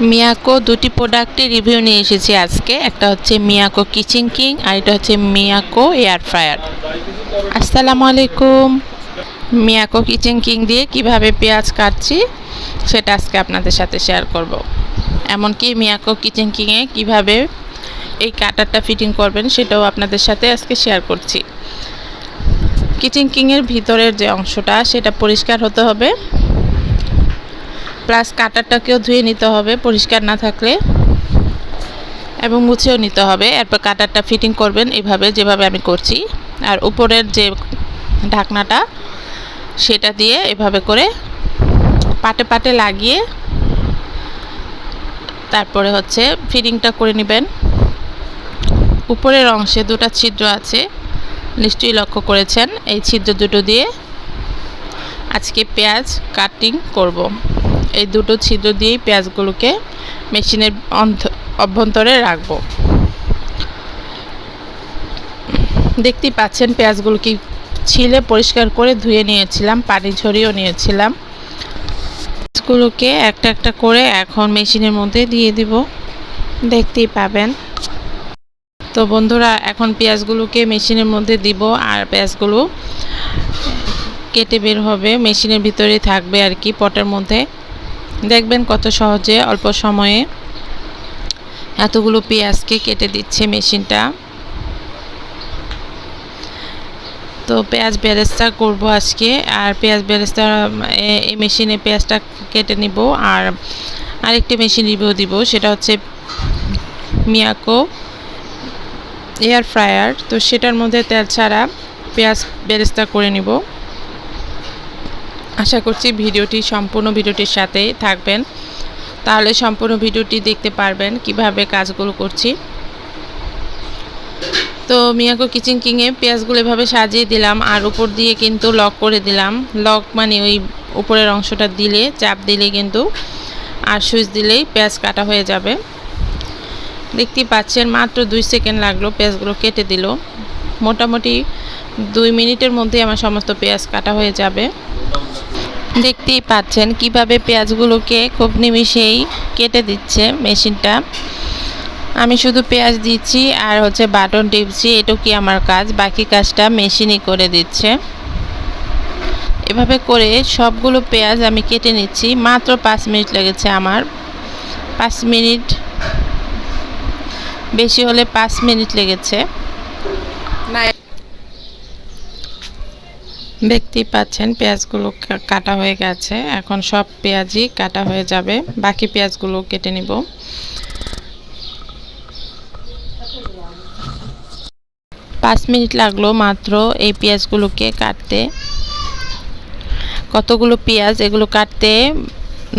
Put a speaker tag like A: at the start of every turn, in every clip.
A: মিয়াকো দুটি প্রোডাক্টের রিভিউ নিয়ে এসেছি আজকে। একটা হচ্ছে মিয়াকো কিচেন কিং আর এটা হচ্ছে মিয়াকো এয়ার ফ্রায়ার আসসালামু আলাইকুম। মিয়াকো কিচেন কিং দিয়ে কীভাবে পেঁয়াজ কাটছি, সেটা আজকে আপনাদের সাথে শেয়ার করব। এমনকি মিয়াকো কিচেন কিংয়ে কীভাবে এই কাটারটা ফিটিং করবেন, সেটাও আপনাদের সাথে আজকে শেয়ার করছি। কিচেন কিংয়ের ভিতরের যে অংশটা, সেটা পরিষ্কার হতে হবে। প্লাস কাটারটাকেও ধুয়ে নিতে হবে পরিষ্কার না থাকলে এবং মুছেও নিতে হবে। এরপর কাটারটা ফিটিং করবেন এইভাবে যেভাবে আমি করছি। আর উপরের যে ঢাকনাটা, সেটা দিয়ে এভাবে করে পাটে পাটে লাগিয়ে তারপরে হচ্ছে ফিটিংটা করে নেবেন। উপরের অংশে দুটো ছিদ্র আছে, নিশ্চয়ই লক্ষ্য করেছেন। এই ছিদ্র দুটো দিয়ে আজকে পেঁয়াজ কাটিং করব। এই দুটো ছিদ্র দিয়েই পেঁয়াজগুলোকে মেশিনের অভ্যন্তরে রাখব। দেখতেই পাচ্ছেন পেঁয়াজগুলোকে ছিলে পরিষ্কার করে ধুয়ে নিয়েছিলাম, পানি ঝরিয়েও নিয়েছিলাম। পেঁয়াজগুলোকে একটা একটা করে এখন মেশিনের মধ্যে দিয়ে দিব। দেখতেই পাবেন। তো বন্ধুরা, এখন পেঁয়াজগুলোকে মেশিনের মধ্যে দিব আর পেঁয়াজগুলো কেটে বের হবে, মেশিনের ভিতরে থাকবে আর কি, পটের মধ্যে। দেখবেন কত সহজে অল্প সময়ে এতগুলো পেঁয়াজকে কেটে দিচ্ছে মেশিনটা। তো পেঁয়াজ বেরেস্তা করব আজকে, আর পেঁয়াজ বেরেস্তা এই মেশিনে পেঁয়াজটা কেটে নিব, আর আরেকটি মেশিন রিভিউ দিব, সেটা হচ্ছে মিয়াকো এয়ার ফ্রায়ার। তো সেটার মধ্যে তেল ছাড়া পেঁয়াজ বেরেস্তা করে নিব। আশা করছি ভিডিওটি সম্পূর্ণ ভিডিওটির সাথে থাকবেন। তাহলে সম্পূর্ণ ভিডিওটি দেখতে পারবেন কীভাবে কাজগুলো করছি। তো মিয়াকো কিচেন কিংয়ে পেঁয়াজগুলো এভাবে সাজিয়ে দিলাম আর উপর দিয়ে কিন্তু লক করে দিলাম। লক মানে ওই উপরের অংশটা দিলে, চাপ দিলে কিন্তু আর সুইচ দিলেই পেঁয়াজ কাটা হয়ে যাবে। দেখতেই পাচ্ছেন মাত্র দুই সেকেন্ড লাগল পেঁয়াজগুলো কেটে দিল। মোটামুটি দুই মিনিটের মধ্যে আমার সমস্ত পেঁয়াজ কাটা হয়ে যাবে। দেখতেই পাচ্ছেন কীভাবে পেঁয়াজগুলোকে খুব নিমিষেই কেটে দিচ্ছে মেশিনটা। আমি শুধু পেঁয়াজ দিচ্ছি আর হচ্ছে বাটন টিপছি, এটুকুই আমার কাজ, বাকি কাজটা মেশিনই করে দিচ্ছে। এভাবে করে সবগুলো পেঁয়াজ আমি কেটে নিচ্ছি, মাত্র পাঁচ মিনিট লেগেছে আমার। পাঁচ মিনিট, বেশি হলে পাঁচ মিনিট লেগেছে। দেখতেই পাচ্ছেন পেঁয়াজগুলো কাটা হয়ে গেছে। এখন সব পেঁয়াজই কাটা হয়ে যাবে। বাকি পেঁয়াজগুলো কেটে নিব। পাঁচ মিনিট লাগল মাত্র এই পেঁয়াজগুলোকে কাটতে। কতগুলো পেঁয়াজ এগুলো কাটতে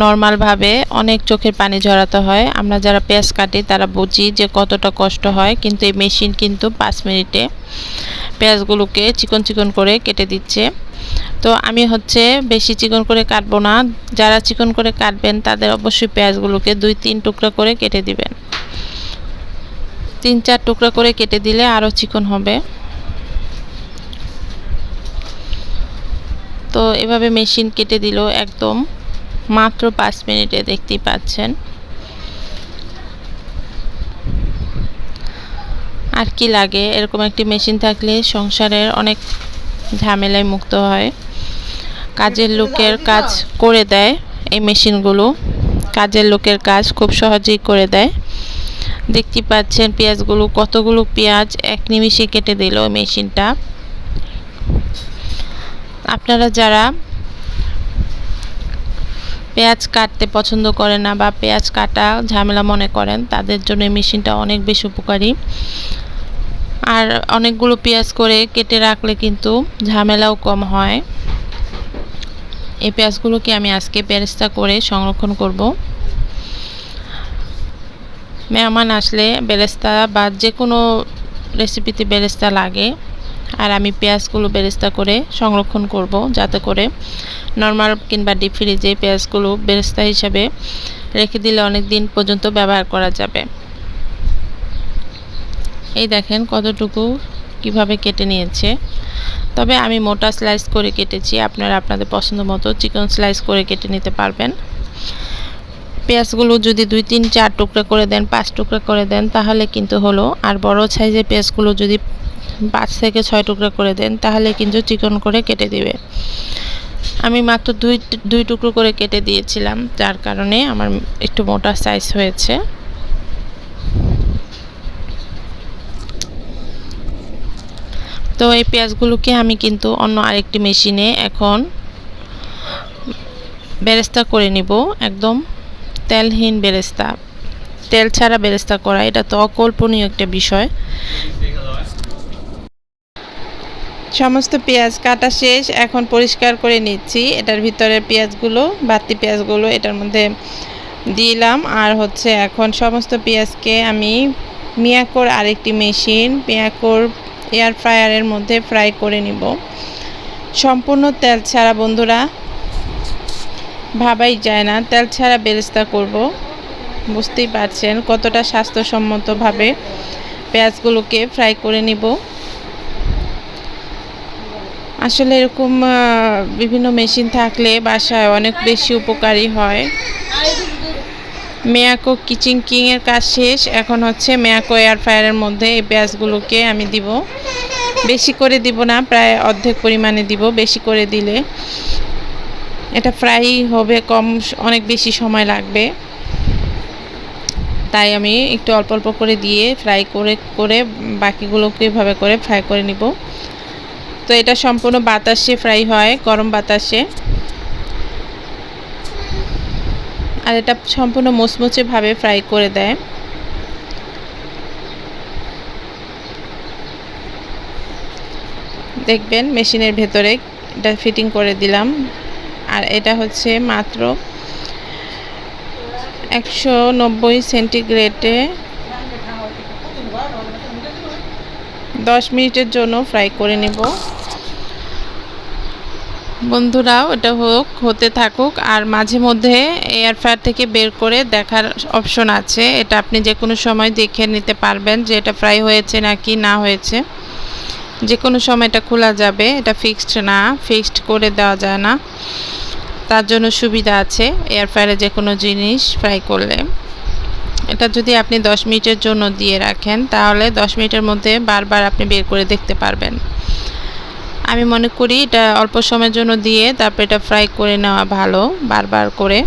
A: নর্মালভাবে অনেক চোখের পানি ঝরাতে হয়। আমরা যারা পেঁয়াজ কাটি, তারা বুঝি যে কতটা কষ্ট হয়। কিন্তু এই মেশিন কিন্তু পাঁচ মিনিটে পেঁয়াজগুলোকে চিকন চিকন করে কেটে দিচ্ছে। তো আমি হচ্ছে বেশি চিকন করে কাটবো না। যারা চিকন করে কাটবেন, তাদের অবশ্যই পেঁয়াজগুলোকে দুই, তিন টুকরা করে কেটে দিবেন। তিন, চার টুকরা করে কেটে দিলে আরও চিকন হবে। তো এভাবে মেশিন কেটে দিল একদম। মাত্র পাঁচ মিনিটে দেখতেই পাচ্ছেন। আর কি লাগে? এরকম একটি মেশিন থাকলে সংসারের অনেক ঝামেলায় মুক্ত হয়। কাজের লোকের কাজ করে দেয় এই মেশিনগুলো। কাজের লোকের কাজ খুব সহজেই করে দেয়। দেখতে পাচ্ছেন পেঁয়াজগুলো, কতগুলো পেঁয়াজ এক নিমিষে কেটে দিল মেশিনটা। আপনারা যারা পেঁয়াজ কাটতে পছন্দ করে না বা পেঁয়াজ কাটা ঝামেলা মনে করেন, তাদের জন্য মেশিনটা অনেক বেশি উপকারী। আর অনেকগুলো পেঁয়াজ করে কেটে রাখলে কিন্তু ঝামেলাও কম হয়। এই পেঁয়াজগুলোকে আমি আজকে পেরেস্তা করে সংরক্ষণ করব। মেহমান আসলে বেরেস্তা বা যে কোনো রেসিপিতে বেরেস্তা লাগে। আর আমি পেঁয়াজগুলো বেরেস্তা করে সংরক্ষণ করব যাতে করে নর্মাল কিংবা ডিপ ফ্রিজে পেঁয়াজগুলো বেরেস্তা হিসাবে রেখে দিলে অনেক দিন পর্যন্ত ব্যবহার করা যাবে। এই দেখেন কতটুকু কীভাবে কেটে নিয়েছে। তবে আমি মোটা স্লাইস করে কেটেছি, আপনারা আপনাদের পছন্দ মতো চিকন স্লাইস করে কেটে নিতে পারবেন। পেঁয়াজগুলো যদি দুই, তিন, চার টুকরা করে দেন, পাঁচ টুকরা করে দেন, তাহলে কিন্তু হলো আর বড় সাইজের পেঁয়াজগুলো যদি পাঁচ থেকে ছয় টুকরা করে দেন, তাহলে কিন্তু চিকন করে কেটে দিবে। আমি মাত্র দুই দুই টুকরো করে কেটে দিয়েছিলাম, যার কারণে আমার একটু মোটা সাইজ হয়েছে। তো এই পেঁয়াজগুলোকে আমি কিন্তু অন্য আরেকটি মেশিনে এখন বেরেস্তা করে নিব, একদম তেলহীন বেরেস্তা। তেল ছাড়া বেরেস্তা করা, এটা তো অকল্পনীয় একটা বিষয়। সমস্ত পেঁয়াজ কাটা শেষ, এখন পরিষ্কার করে নিচ্ছি। এটার ভিতরে পেঁয়াজগুলো বাতি পেঁয়াজগুলো এটার মধ্যে দিলাম। আর হচ্ছে এখন সমস্ত পেঁয়াজকে আমি মিয়াকোর আরেকটি মেশিন, মিয়াকোর এয়ার ফ্রায়ারের মধ্যে ফ্রাই করে নিব। সম্পূর্ণ তেল ছাড়া বন্ধুরা, ভাবাই যায় না। তেল ছাড়া বেরেস্তা করব। বুঝতেই পারছেন কতটা স্বাস্থ্যসম্মতভাবে পেঁয়াজগুলোকে ফ্রাই করে নিব। আসলে এরকম বিভিন্ন মেশিন থাকলে বাসায় অনেক বেশি উপকারী হয়। মেয়াকো কিচিং কিংয়ের কাজ শেষ। এখন হচ্ছে মেয়াকো এয়ার ফ্রায়ারের মধ্যে এই পেঁয়াজগুলোকে আমি দিব। বেশি করে দিব না, প্রায় অর্ধেক পরিমাণে দিব, বেশি করে দিলে। এটা ফ্রাই হবে কম, অনেক বেশি সময় লাগবে। তাই আমি একটু অল্প অল্প করে দিয়ে ফ্রাই করে করে বাকিগুলোকে এভাবে করে ফ্রাই করে নিব। তো এটা সম্পূর্ণ বাতাসে ফ্রাই হয়, গরম বাতাসে। আর এটা সম্পূর্ণ মুচমুচেভাবে ফ্রাই করে দেয়। দেখবেন মেশিনের ভেতরে এটা ফিটিং করে দিলাম। আর এটা হচ্ছে মাত্র একশো নব্বই সেন্টিগ্রেডে দশ মিনিটের জন্য ফ্রাই করে নেব। বন্ধুরা ওটা হোক, হতে থাকুক, আর মাঝে মধ্যে এয়ার ফ্রায়ার থেকে বের করে দেখার অপশন আছে। এটা আপনি যে কোনো সময় দেখে নিতে পারবেন যে এটা ফ্রাই হয়েছে নাকি না হয়েছে। যে কোনো সময় এটা খোলা যাবে, এটা ফিক্সড না ফিক্সড করে দেওয়া যায় না। তার জন্য সুবিধা আছে এয়ার ফ্রায়ারে যে কোনো জিনিস ফ্রাই করলে। এটা যদি আপনি 10 মিনিটের জন্য দিয়ে রাখেন, তাহলে 10 মিনিটের মধ্যে বারবার আপনি বের করে দেখতে পারবেন। আমি মনে করি এটা অল্প সময়ের জন্য দিয়ে তারপর এটা ফ্রাই করে নেওয়া ভালো বারবার করে।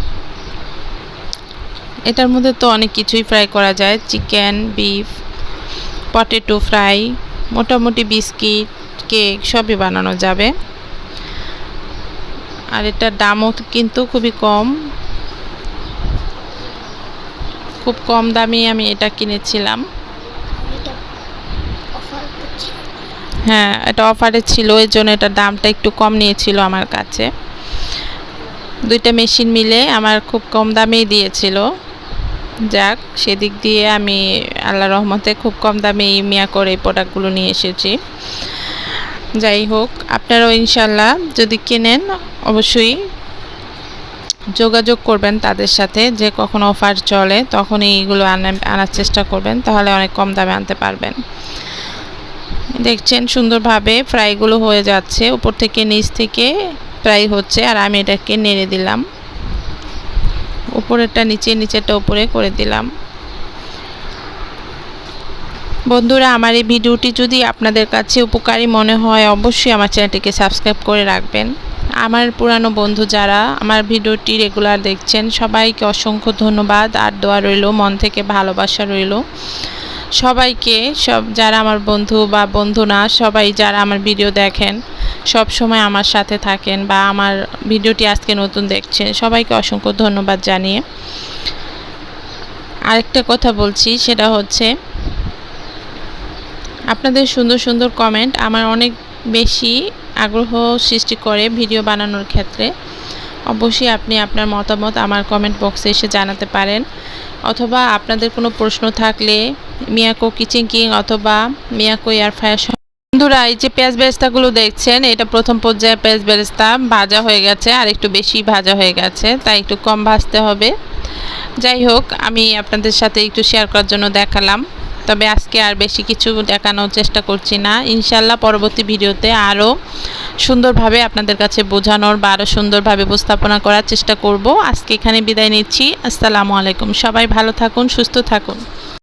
A: এটার মধ্যে তো অনেক কিছুই ফ্রাই করা যায়। চিকেন বিফ পটেটো ফ্রাই মোটামুটি বিস্কিট কেক সবই বানানো যাবে। আর এটার দামও কিন্তু খুবই কম। খুব কম দামে আমি এটা কিনেছিলাম। হ্যাঁ এটা অফারে ছিল এই জন্য এটার দামটা একটু কম নিয়েছিল আমার কাছে। দুইটা মেশিন মিলে আমার খুব কম দামেই দিয়েছিল। যাক, সেদিক দিয়ে আমি আল্লাহ রহমতে খুব কম দামে মিয়া করে এই প্রোডাক্টগুলো নিয়ে এসেছি। যাই হোক, আপনারাও ইনশাল্লাহ যদি কেনেন, অবশ্যই যোগাযোগ করবেন তাদের সাথে। যে কখন অফার চলে তখন এইগুলো আনার চেষ্টা করবেন, তাহলে অনেক কম দামে আনতে পারবেন। দেখছেন, সুন্দরভাবে ফ্রাইগুলো হয়ে যাচ্ছে। উপর থেকে নিচ থেকে ফ্রাই হচ্ছে, আর আমি এটাকে নেড়ে দিলাম। উপরেরটা নিচে, নিচেরটা উপরে করে দিলাম। বন্ধুরা, আমার এই ভিডিওটি যদি আপনাদের কাছে উপকারী মনে হয়, অবশ্যই আমার চ্যানেলটিকে সাবস্ক্রাইব করে রাখবেন। আমার পুরানো বন্ধু যারা আমার ভিডিওটি রেগুলার দেখছেন, সবাইকে অসংখ্য ধন্যবাদ। আর দোয়া রইল, মন থেকে ভালোবাসা রইল। সবাইকে, সব যারা আমার বন্ধু বা বন্ধু না, সবাই যারা আমার ভিডিও দেখেন, সব সময় আমার সাথে থাকেন বা আমার ভিডিওটি আজকে নতুন দেখছেন, সবাইকে অসংখ্য ধন্যবাদ জানিয়ে। আরেকটা কথা বলছি, সেটা হচ্ছে আপনাদের সুন্দর সুন্দর কমেন্ট আমার অনেক বেশি আগ্রহ সৃষ্টি করে ভিডিও বানানোর ক্ষেত্রে। অবশ্যই আপনি আপনার মতামত আমার কমেন্ট বক্সে এসে জানাতে পারেন। অথবা আপনাদের কোনো প্রশ্ন থাকলে মিয়াকো কিচেন কিং অথবা মিয়াকো এয়ার ফ্রায়ার বন্ধুরা, এই যে পেঁয়াজ বেরেস্তাগুলো দেখছেন, এটা প্রথম পর্যায়ে পেঁয়াজ বেরেস্তা ভাজা হয়ে গেছে, আর একটু বেশি ভাজা হয়ে গেছে, তাই একটু কম ভাজতে হবে। যাই হোক, আমি আপনাদের সাথে একটু শেয়ার করার জন্য দেখালাম। তবে আজকে আর বেশি কিছু দেখানোর চেষ্টা করছি না। ইনশাল্লাহ পরবর্তী ভিডিওতে আরও সুন্দরভাবে আপনাদের কাছে বোঝানোর বা আরও সুন্দরভাবে উপস্থাপনা করার চেষ্টা করব। আজকে এখানে বিদায় নিচ্ছি। আসসালামু আলাইকুম। সবাই ভালো থাকুন, সুস্থ থাকুন।